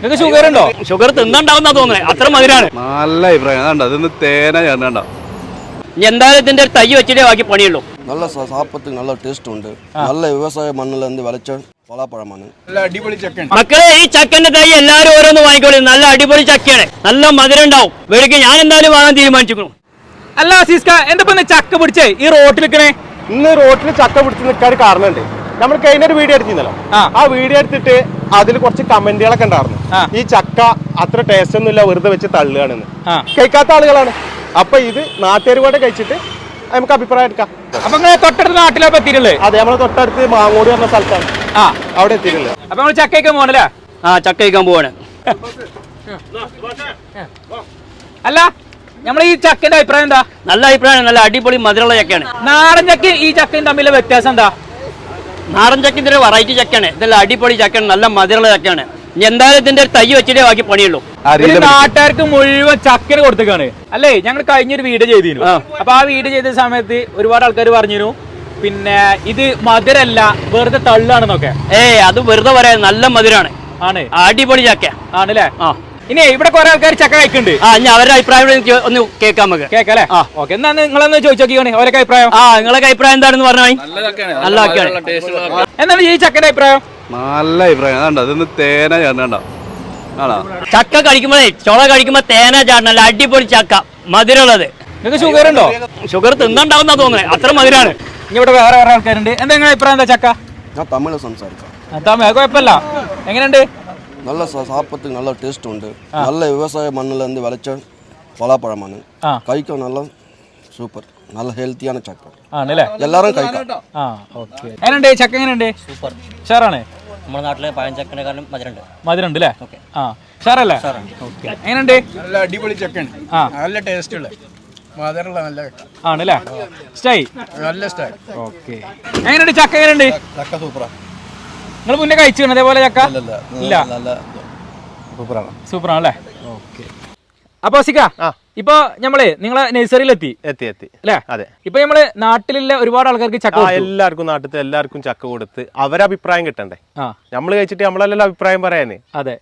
നിങ്ങൾക്ക് ഷുഗർ ഉണ്ടോ? ഷുഗർ തിന്നണ്ടാവുന്ന തോന്നുന്നത് അത്ര മധുരാണ്. നല്ല അഭിപ്രായം. അതുണ്ട് അതൊന്ന് തേന ചേർന്നണ്ട? എന്തായാലും ഇതിന്റെ തൈ വെച്ചിട്ടേ ബാക്കി പണിയുള്ളൂ. നല്ല സാപ്പത്തിന് നല്ല ടേസ്റ്റ് ഉണ്ട്. നല്ല വ്യവസായ മണ്ണിൽ നിന്ന് വിളച്ച പലാപ്പഴമാണ് നല്ല അടിപൊളി ചക്ക മക്കളെ ഈ ചക്കന്റെ തൈ എല്ലാരും ഓരോന്ന് വാങ്ങിക്കോളൂ. നല്ല അടിപൊളി ചക്കയാണ്. നല്ല മധുരം ഉണ്ടാവും ഇവർക്ക് ഞാൻ എന്തായാലും വാങ്ങാൻ തീരുമാനിച്ചിരിക്കുന്നു. അല്ല സീസ്ക എന്താ ചക്ക പിടിച്ചേ? ഈ റോട്ടിൽ നിൽക്കണേ? ഇന്ന് റോട്ടിൽ ചക്ക പിടിച്ച് നിൽക്കാൻ കാരണമുണ്ട്. നമ്മൾ കഴിഞ്ഞൊരു വീഡിയോ എടുത്തിരുന്നല്ലോ. ആ വീഡിയോ എടുത്തിട്ട് അതിൽ കുറച്ച് കമന്റുകളൊക്കെ ഉണ്ടായിരുന്നു. ഈ ചക്ക അത്ര ടേസ്റ്റ് ഒന്നുമില്ല വെറുതെ വെച്ച് തള്ളുകയാണെന്ന്. കഴിക്കാത്ത ആളുകളാണ്. അപ്പൊ ഇത് നാട്ടുകാർ കൂടെ കഴിച്ചിട്ട് നമുക്ക് അഭിപ്രായം എടുക്കാം. അപ്പൊ തൊട്ടടുത്ത നാട്ടിലാ എത്തിയിട്ടുള്ളത്? അതെ നമ്മളെ തൊട്ടടുത്ത് മാങ്ങോട് പറഞ്ഞ സ്ഥലത്താണ്. ആ. അവിടെ എത്തിയിട്ടുള്ളത്. അപ്പൊ നമ്മൾ ചക്ക കഴിക്കാൻ പോകണല്ലേ ആ ചക്ക കഴിക്കാൻ പോവാണ്. അല്ല നമ്മൾ ഈ ചക്കന്റെ അഭിപ്രായം എന്താ? നല്ല അഭിപ്രായം നല്ല അടിപൊളി മധുരമുള്ള ചക്കയാണ്. നാടൻ ചക്ക ഈ ചക്കയും തമ്മിലെ വ്യത്യാസം എന്താ? നാടൻ ചക്ക ഒരു വെറൈറ്റി ചക്കയാണ്. ഇതെല്ലാം അടിപൊളി ചക്കയാണ്. നല്ല മധുരമുള്ള ചക്കയാണ്. ഇനി എന്തായാലും ഇതിന്റെ ഒരു തൈ വെച്ചിട്ടേ ബാക്കി പണിയുള്ളൂ. നാട്ടുകാർക്ക് മുഴുവൻ ചക്കര കൊടുത്തേക്കാണ്. അല്ലേ? ഞങ്ങൾ കഴിഞ്ഞൊരു വീഡിയോ ചെയ്തിരുന്നു. അപ്പൊ ആ വീട് ചെയ്ത സമയത്ത് ഒരുപാട് ആൾക്കാർ പറഞ്ഞിരുന്നു. പിന്നെ ഇത് മധുരല്ല വെറുതെ തള്ളാണെന്നൊക്കെ. ഏയ് അത് വെറുതെ പറയാ നല്ല മധുരാണ് ആണ്. അടിപൊളി ചക്ക ആണല്ലേ? ആ. ഇനി ഇവിടെ കുറെ ആൾക്കാർ ചക്ക കഴിക്കുന്നുണ്ട്. ആ ഞാൻ അവരുടെ അഭിപ്രായം എനിക്ക് ഒന്ന് കേൾക്കാം നമുക്ക്. കേൾക്കാം അല്ലേ? ആ. ഓക്കെ എന്നാ നിങ്ങളൊന്ന് ചോദിച്ചോക്കിയാണ് അവരൊക്കെ അഭിപ്രായം. ആ നിങ്ങളൊക്കെ അഭിപ്രായം എന്താണെന്ന് പറഞ്ഞു നല്ല ചക്കയാണ് എന്താണ് ഈ ചക്കയുടെ അഭിപ്രായം? നല്ല അഭിപ്രായം. അതാണ്ട് തേന ചേർന്നണ്ട ആണോ? ചക്ക കഴിക്കുമ്പോഴേ ചോള കഴിക്കുമ്പോ തേന അല്ല അടിപൊളി ചക്ക. മധുരമുള്ളത്. നിങ്ങൾക്ക് ഷുഗർ ഉണ്ടോ? ഷുഗർ തിന്നണ്ടാവുന്ന തോന്നുന്നത് അത്ര മധുരാണ്. ഇവിടെ വേറെ വേറെ ആൾക്കാരുണ്ട്. എന്താ നിങ്ങളുടെ അഭിപ്രായം എന്താ ചക്ക? ഞാൻ തമിഴ് സംസാരിക്കാം. തമിഴ്. കുഴപ്പമില്ല. എങ്ങനെയുണ്ട്? நல்ல சா சாப்பிட்றதுக்கு நல்ல டேஸ்ட் உண்டு நல்ல விவசாய மண்ணில் இருந்து விளைச்ச பலாப்பழமான ആ കഴിക്കാൻ നല്ല സൂപ്പർ നല്ല ഹെൽത്തിയാണ് ചക്ക ആണല്ലേ എല്ലാവരും കഴിക്കാം ആ ഓക്കെ എങ്ങനെയുണ്ട് ചക്ക എങ്ങനെയുണ്ട് സൂപ്പർ ഷാറാണ് നമ്മുടെ നാട്ടിലെ പഴഞ്ചക്കനെക്കാളും മധുരമുണ്ട് മധുരം ഉണ്ട് അല്ലേ ആ ഷാറല്ലേ ഓക്കെ എങ്ങനെയുണ്ട് നല്ല അടിപൊളി ചക്കയാണ് ആ നല്ല ടേസ്റ്റ് ഉള്ള മധുരമുള്ള നല്ല ചക്ക. ആണല്ലേ സ്റ്റൈ നല്ല ഇഷ്ടമായി ഓക്കെ എങ്ങനെയുണ്ട് ചക്ക എങ്ങനെയുണ്ട് ചക്ക സൂപ്പറാ നിങ്ങൾ മുന്നേ കഴിച്ചു അതേപോലെ ചക്ക? ഇല്ല സൂപ്പറാണ്. സൂപ്പർ ആണല്ലേ ഓക്കെ. അപ്പൊ സിക്ക ഇപ്പൊ നമ്മൾ നിങ്ങളെ നഴ്സറിയിലെത്തി. എത്തി എത്തി. അല്ലേ? അതെ. ഇപ്പൊ നമ്മൾ നാട്ടിലുള്ള ഒരുപാട് ആൾക്കാർക്ക് ചക്ക എല്ലാവർക്കും നാട്ടിലത്തെ എല്ലാവർക്കും ചക്ക കൊടുത്ത് അവരെ അഭിപ്രായം കിട്ടണ്ടേ? നമ്മൾ കഴിച്ചിട്ട് നമ്മളല്ലല്ലോ അഭിപ്രായം പറയാനേ? അതെ.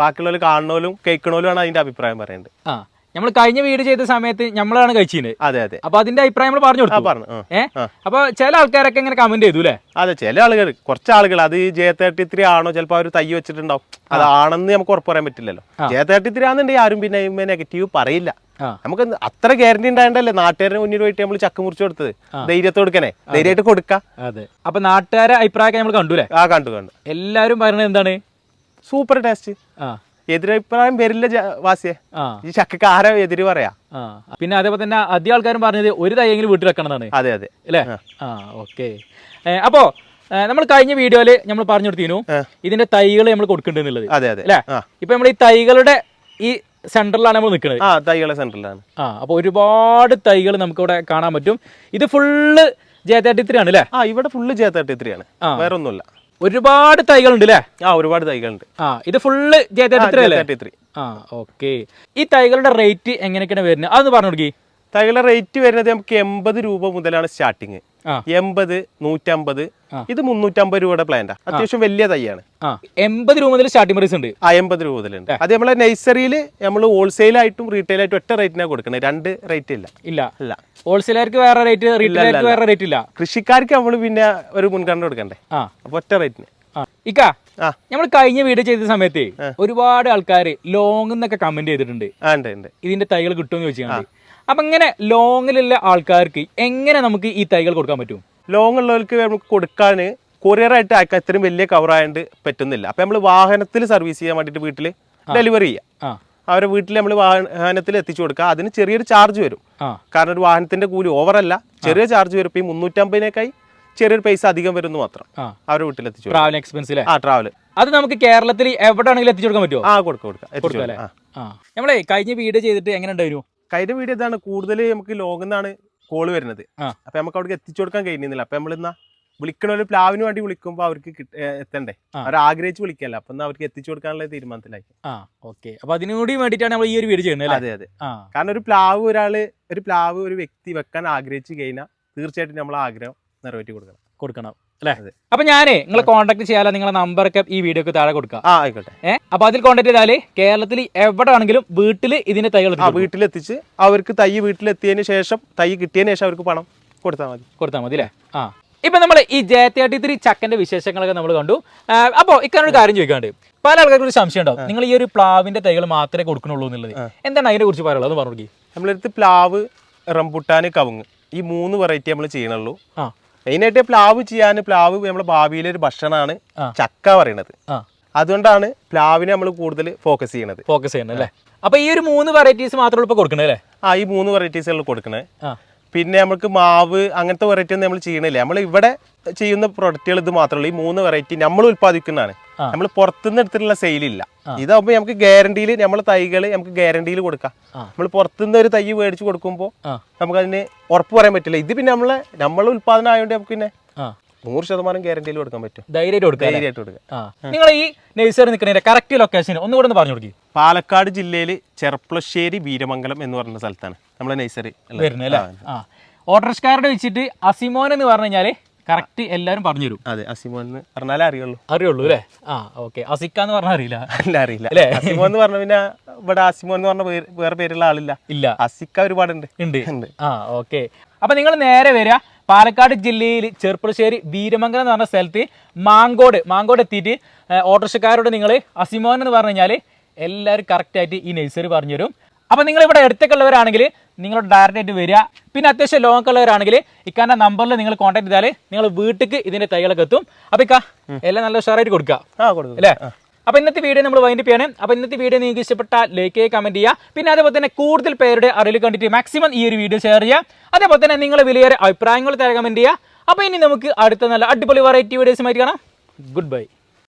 ബാക്കിയുള്ളവർ കാണണോലും കേൾക്കണോലും ആണ് അതിന്റെ അഭിപ്രായം പറയേണ്ടത്. നമ്മൾ കഴിഞ്ഞ വീട് ചെയ്ത സമയത്ത് നമ്മളാണ് കഴിച്ചിരുന്നത് അതെ അതെ. അപ്പൊ അതിന്റെ അഭിപ്രായം നമ്മൾ പറഞ്ഞു കൊടുത്തു. പറഞ്ഞു. ഏഹ് അപ്പൊ ചില ആൾക്കാരൊക്കെ ഇങ്ങനെ കമന്റ് ചെയ്തു അല്ലേ അതെ ചില ആളുകൾ കുറച്ച് ആളുകൾ അത് ജെ തേർട്ടി ത്രീ ആണോ ചിലപ്പോൾ അവർ തൈ വെച്ചിട്ടുണ്ടാവും. അതാണെന്ന് നമുക്ക് ഉറപ്പ് പറയാൻ പറ്റില്ലല്ലോ. ജെ തേർട്ടി ത്രീ ആണെന്നുണ്ടെങ്കിൽ ആരും പിന്നെ നെഗറ്റീവ് പറയില്ല. നമുക്ക് അത്ര ഗ്യാരണ്ടി ഉണ്ടായതല്ലേ നാട്ടുകാരുടെ മുന്നിൽ പോയിട്ട് നമ്മൾ ചക്ക മുറിച്ച് കൊടുത്തത്? ധൈര്യത്തോടെ കൊടുക്കണേ. ധൈര്യമായിട്ട് കൊടുക്കാം. അതെ. അപ്പൊ നാട്ടുകാരെ അഭിപ്രായമൊക്കെ നമ്മൾ കണ്ടു അല്ലേ ആ കണ്ടു കണ്ടു. എല്ലാരും പറയുന്നത് എന്താണ്? സൂപ്പർ ടേസ്റ്റ് ആ. എതിരഭിപ്രായം വരില്ല വാസിയെ. ഈ ചക്കക്ക് ആരാ എതിര് പറയാ? പിന്നെ അതേപോലെ തന്നെ അധികം ആൾക്കാരും പറഞ്ഞത് ഒരു തയ്യെങ്കിലും വീട്ടിൽ വെക്കണതാണ് അതെ അതെ. അല്ലേ? ആ. ഓക്കെ. അപ്പോ നമ്മൾ കഴിഞ്ഞ വീഡിയോയിൽ നമ്മൾ പറഞ്ഞു കൊടുത്തിരുന്നു ഇതിന്റെ തൈകൾ നമ്മൾ കൊടുക്കേണ്ടത് അതെ അതെ. അല്ലേ. ഇപ്പൊ നമ്മൾ ഈ തൈകളുടെ ഈ സെന്ററിലാണ് നമ്മൾ നിൽക്കുന്നത്. ആ തൈകളെ സെന്ററിലാണ്. ആ അപ്പൊ ഒരുപാട് തൈകൾ നമുക്ക് ഇവിടെ കാണാൻ പറ്റും. ഇത് ഫുള്ള് ജെ തേർട്ടി ത്രീ ആണ് അല്ലേ? ആ ഇവിടെ ഫുള്ള് ജെ തേർട്ടി ത്രീ ആണ്. ആ. വേറെ ഒന്നുമില്ല ഒരുപാട് തൈകളുണ്ട് അല്ലേ ആ ഒരുപാട് തൈകളുണ്ട്. ആ ഇത് ഫുള്ള് ജെ തേർട്ടി ത്രീ അല്ലേ? ആ ഓക്കെ ഈ തൈകളുടെ റേറ്റ് എങ്ങനെയൊക്കെയാണ് വരുന്നത്? അതൊന്ന് പറഞ്ഞു കൊടുക്കി. തൈകളുടെ റേറ്റ് വരുന്നത് നമുക്ക് എൺപത് രൂപ മുതലാണ് സ്റ്റാർട്ടിങ്. എൺപത് നൂറ്റമ്പത്. ഇത് മുന്നൂറ്റമ്പത് രൂപയുടെ പ്ലാന്റാ അത്യാവശ്യം വലിയ തൈയാണ് എൺപത് രൂപ മുതൽ സ്റ്റാർട്ടിംഗ് പ്രൈസ് ഉണ്ട്. ആ എൺപത് രൂപ മുതലുണ്ട്. അത് നമ്മളെ നഴ്സറിയിൽ നമ്മൾ ഹോൾസെയിൽ ആയിട്ടും റീറ്റെയിൽ ആയിട്ടും ഒറ്റ റേറ്റിനാണ് കൊടുക്കുന്നത് രണ്ട് റേറ്റ് ഇല്ല. ഇല്ല. ഇല്ല ഹോൾസെയിലായിരിക്കും വേറെ റേറ്റ് റീറ്റെയിലാർക്ക് വേറെ റേറ്റ് ഇല്ല. കൃഷിക്കാർക്ക് നമ്മൾ പിന്നെ ഒരു മുൻഗണന കൊടുക്കണ്ടേ? അപ്പൊ ഒറ്റ റേറ്റിന് ഇക്ക നമ്മൾ കഴിഞ്ഞ വീഡിയോ ചെയ്ത സമയത്ത് ഒരുപാട് ആൾക്കാർ ലോങ് എന്നൊക്കെ കമന്റ് ചെയ്തിട്ടുണ്ട്. ഇതിന്റെ തൈകൾ കിട്ടുമെന്ന് ചോദിച്ചാൽ അപ്പൊ ഇങ്ങനെ ലോങ്ങിലുള്ള ആൾക്കാർക്ക് എങ്ങനെ നമുക്ക് ഈ തൈകൾ കൊടുക്കാൻ പറ്റും? ലോങ് ഉള്ളവർക്ക് നമുക്ക് കൊടുക്കാൻ കൊറിയറായിട്ട് അയക്കാൻ ഇത്രയും വലിയ കവർ ആയതുകൊണ്ട് പറ്റുന്നില്ല. അപ്പം നമ്മൾ വാഹനത്തിൽ സർവീസ് ചെയ്യാൻ വേണ്ടിയിട്ട് വീട്ടിൽ ഡെലിവറി ചെയ്യാം. അവരെ വീട്ടിൽ നമ്മൾ വാഹനത്തിൽ എത്തിച്ചു കൊടുക്കുക. അതിന് ചെറിയൊരു ചാർജ് വരും. കാരണം ഒരു വാഹനത്തിന്റെ കൂലി ഓവറല്ല. ചെറിയ ചാർജ് വരും. ഇപ്പം ഈ മുന്നൂറ്റമ്പതിനേക്കായി ചെറിയൊരു പൈസ അധികം വരുന്നു മാത്രം അവരുടെ വീട്ടിൽ എത്തിച്ചു. ട്രാവൽ എക്സ്പെൻസ് ആ ട്രാവൽ അത് നമുക്ക് കേരളത്തിൽ എവിടെ ആണെങ്കിലും എത്തിച്ചു കൊടുക്കാൻ പറ്റുമോ ആ കൊടുക്കാം കൊടുക്കാം. അല്ലേ? ആ. ആ. നമ്മളെ കഴിഞ്ഞ വീഡിയോ ചെയ്തിട്ട് എങ്ങനെ ഉണ്ടായിരുന്നു? കഴിഞ്ഞ വീഡിയോ ഇതാണ് കൂടുതൽ നമുക്ക് ലോകന്നാണ് കോൾ വരുന്നത്. അപ്പൊ നമുക്ക് അവിടെ എത്തിച്ചു കൊടുക്കാൻ കഴിയുന്നില്ല അപ്പൊ നമ്മൾ എന്നാ വിളിക്കണ ഒരു പ്ലാവിന് വേണ്ടി വിളിക്കുമ്പോൾ അവർക്ക് എത്തണ്ടേ? അവർ ആഗ്രഹിച്ച് വിളിക്കല്ല? അപ്പൊ അവർക്ക് എത്തിച്ചു കൊടുക്കാനുള്ള തീരുമാനത്തിലായി. ആ ഓക്കെ. അപ്പൊ അതിനുകൂടി വേണ്ടിയിട്ടാണ് നമ്മൾ ഈ ഒരു വീഡിയോ ചെയ്യുന്നത് അതെ അതെ. കാരണം ഒരു പ്ലാവ് ഒരാൾ ഒരു പ്ലാവ് ഒരു വ്യക്തി വെക്കാൻ ആഗ്രഹിച്ചു കഴിഞ്ഞാൽ തീർച്ചയായിട്ടും നമ്മൾ ആഗ്രഹം നിറവേറ്റി കൊടുക്കണം. കൊടുക്കണം. അല്ലേ? അപ്പൊ ഞാനേ നിങ്ങളെ കോൺടാക്ട് ചെയ്യാലോ നിങ്ങളെ നമ്പറൊക്കെ ഈ വീഡിയോക്ക് താഴെ കൊടുക്കാം. ആ ആയിക്കോട്ടെ. ഏഹ് അപ്പൊ അതിൽ കോൺടാക്ട് ചെയ്താൽ കേരളത്തിൽ എവിടെ ആണെങ്കിലും വീട്ടിൽ ഇതിന്റെ തൈകൾ വീട്ടിലെത്തിച്ച് അവർക്ക് തൈ വീട്ടിലെത്തിയതിന് ശേഷം തൈ കിട്ടിയതിന് ശേഷം അവർക്ക് പണം കൊടുത്താൽ മതി. കൊടുത്താൽ മതി അല്ലേ? ആ. ഇപ്പൊ നമ്മൾ ഈ ജെ തേർട്ടി ത്രീ ചക്കന്റെ വിശേഷങ്ങളൊക്കെ നമ്മൾ കണ്ടു. അപ്പോൾ ഇക്കാനൊരു കാര്യം ചോദിക്കാണ്ട്. പല ആൾക്കാർക്കും ഒരു സംശയം ഉണ്ടാവും. നിങ്ങൾ ഈ ഒരു പ്ലാവിന്റെ തൈകൾ മാത്രമേ കൊടുക്കണുള്ളൂ എന്നുള്ളത്. എന്താണ് അതിനെ കുറിച്ച് പറയാനുള്ളത്? പറഞ്ഞു നമ്മളെടുത്ത് പ്ലാവ് റംബുട്ടാന് കവുങ്ങ് ഈ മൂന്ന് വെറൈറ്റി നമ്മൾ ചെയ്യണുള്ളൂ. ആ. മെയിനായിട്ട് പ്ലാവ് ചെയ്യാൻ പ്ലാവ് നമ്മുടെ ഭാവിയിലെ ഒരു ഭക്ഷണമാണ്. ചക്ക പറയണത്. അതുകൊണ്ടാണ് പ്ലാവിനെ നമ്മൾ കൂടുതൽ ഫോക്കസ് ചെയ്യണത്. ഫോക്കസ് ചെയ്യണം അല്ലേ? അപ്പൊ ഈ ഒരു മൂന്ന് വെറൈറ്റീസ് മാത്രമേ ഇപ്പൊ കൊടുക്കണേ അല്ലേ? ആ ഈ മൂന്ന് വെറൈറ്റീസുകൾ കൊടുക്കണേ പിന്നെ നമ്മൾക്ക് മാവ് അങ്ങനത്തെ വെറൈറ്റി ഒന്നും നമ്മൾ ചെയ്യണില്ല. നമ്മൾ ഇവിടെ ചെയ്യുന്ന പ്രൊഡക്റ്റുകൾ ഇത് മാത്രമേ ഉള്ളൂ. ഈ മൂന്ന് വെറൈറ്റി നമ്മൾ ഉൽപ്പാദിക്കുന്നതാണ്. നമ്മൾ പുറത്തുനിന്ന് എടുത്തിട്ടുള്ള സെയിൽ ഇല്ല. ഇതാകുമ്പോൾ നമുക്ക് ഗ്യാരണ്ടിയിൽ നമ്മളെ തൈകൾ നമുക്ക് ഗ്യാരണ്ടിയിൽ കൊടുക്കാം. നമ്മൾ പുറത്തുനിന്ന് ഒരു തൈ മേടിച്ച് കൊടുക്കുമ്പോൾ നമുക്കതിന് നമുക്ക് അതിന് ഉറപ്പ് പറയാൻ പറ്റില്ല. ഇത് പിന്നെ നമ്മളെ നമ്മളെ ഉൽപ്പാദനം ആയതുകൊണ്ട് നമുക്ക് പിന്നെ നൂറ് ശതമാനം ഗ്യാരണ്ടിയിൽ കൊടുക്കാൻ പറ്റും. ധൈര്യമായിട്ട് കൊടുക്കാം? ധൈര്യമായിട്ട് കൊടുക്കാം. നിങ്ങൾ ഈ നഴ്സറി നിൽക്കുന്നതിന്റെ കറക്റ്റ് ലൊക്കേഷൻ ഒന്നുകൂടെ ഒന്ന് പറഞ്ഞു കൊടുക്കും. പാലക്കാട് ജില്ലയിൽ ചെർപ്പളശ്ശേരി വീരമംഗലം എന്ന് പറഞ്ഞ സ്ഥലത്താണ്. നമ്മളെ നഴ്സറി വരുന്നത് അല്ലേ? ആ. ഓട്ടോറിക്ഷക്കാരുടെ വെച്ചിട്ട് അസിമോൻ എന്ന് പറഞ്ഞു കഴിഞ്ഞാൽ കറക്റ്റ് എല്ലാവരും പറഞ്ഞു തരും അതെ അസിമോൻ എന്ന് പറഞ്ഞാലേ അറിയുള്ളൂ. അറിയുള്ളൂ അല്ലേ? ആ ഓക്കെ അസിക്ക എന്ന് പറഞ്ഞാൽ അറിയില്ല. അല്ല അറിയില്ല. അല്ലേ? അസിമോ എന്ന് പറഞ്ഞ പിന്നെ ഇവിടെ അസിമോ എന്ന് പറഞ്ഞ വേറെ പേരുള്ള ആളില്ല. ഇല്ല. അസിക്ക ഒരുപാടുണ്ട്. ഉണ്ട്. ഉണ്ട്. ആ ഓക്കെ അപ്പൊ നിങ്ങൾ നേരെ വരിക. പാലക്കാട് ജില്ലയിൽ ചെറുപ്പുളശ്ശേരി വീരമംഗലം എന്ന് പറഞ്ഞ സ്ഥലത്ത് മാങ്കോട് മാങ്കോട് എത്തിയിട്ട് ഓട്ടോറിക്ഷക്കാരോട് നിങ്ങൾ അസിമോൻ എന്ന് പറഞ്ഞു കഴിഞ്ഞാൽ എല്ലാവരും കറക്റ്റ് ആയിട്ട് ഈ നഴ്സറി പറഞ്ഞു തരും അപ്പൊ നിങ്ങൾ ഇവിടെ അടുത്തൊക്കെ ഉള്ളവരാണെങ്കിൽ നിങ്ങൾ ഡയറക്റ്റ് ആയിട്ട് വരിക. പിന്നെ അത്യാവശ്യം ലോങ് കളറാണെങ്കിൽ ഇക്കാന്റെ നമ്പറിൽ നിങ്ങൾ കോൺടാക്ട് ചെയ്താൽ നിങ്ങൾ വീട്ടിലേക്ക് ഇതിന്റെ തൈകളൊക്കെ എത്തും. അപ്പൊ ഇക്ക എല്ലാം നല്ല ഉഷാറായിട്ട് കൊടുക്കുക അല്ലേ? അപ്പൊ ഇന്നത്തെ വീഡിയോ നമ്മൾ വൈൻഡപ്പ് ചെയ്യണം. അപ്പൊ ഇന്നത്തെ വീഡിയോ നിങ്ങൾക്ക് ഇഷ്ടപ്പെട്ട ലൈക്ക് ചെയ്യുക കമന്റ് ചെയ്യുക. പിന്നെ അതേപോലെ തന്നെ കൂടുതൽ പേരുടെ അറിവിൽ കണ്ടിട്ട് മാക്സിമം ഈ ഒരു വീഡിയോ ഷെയർ ചെയ്യുക. അതേപോലെ തന്നെ നിങ്ങൾ വിലയേറെ അഭിപ്രായങ്ങൾ തരാൻ കമന്റ് ചെയ്യുക. അപ്പൊ ഇനി നമുക്ക് അടുത്ത നല്ല അടിപൊളി വെറൈറ്റി വീഡിയോസുമായിട്ട് കാണാം. Good bye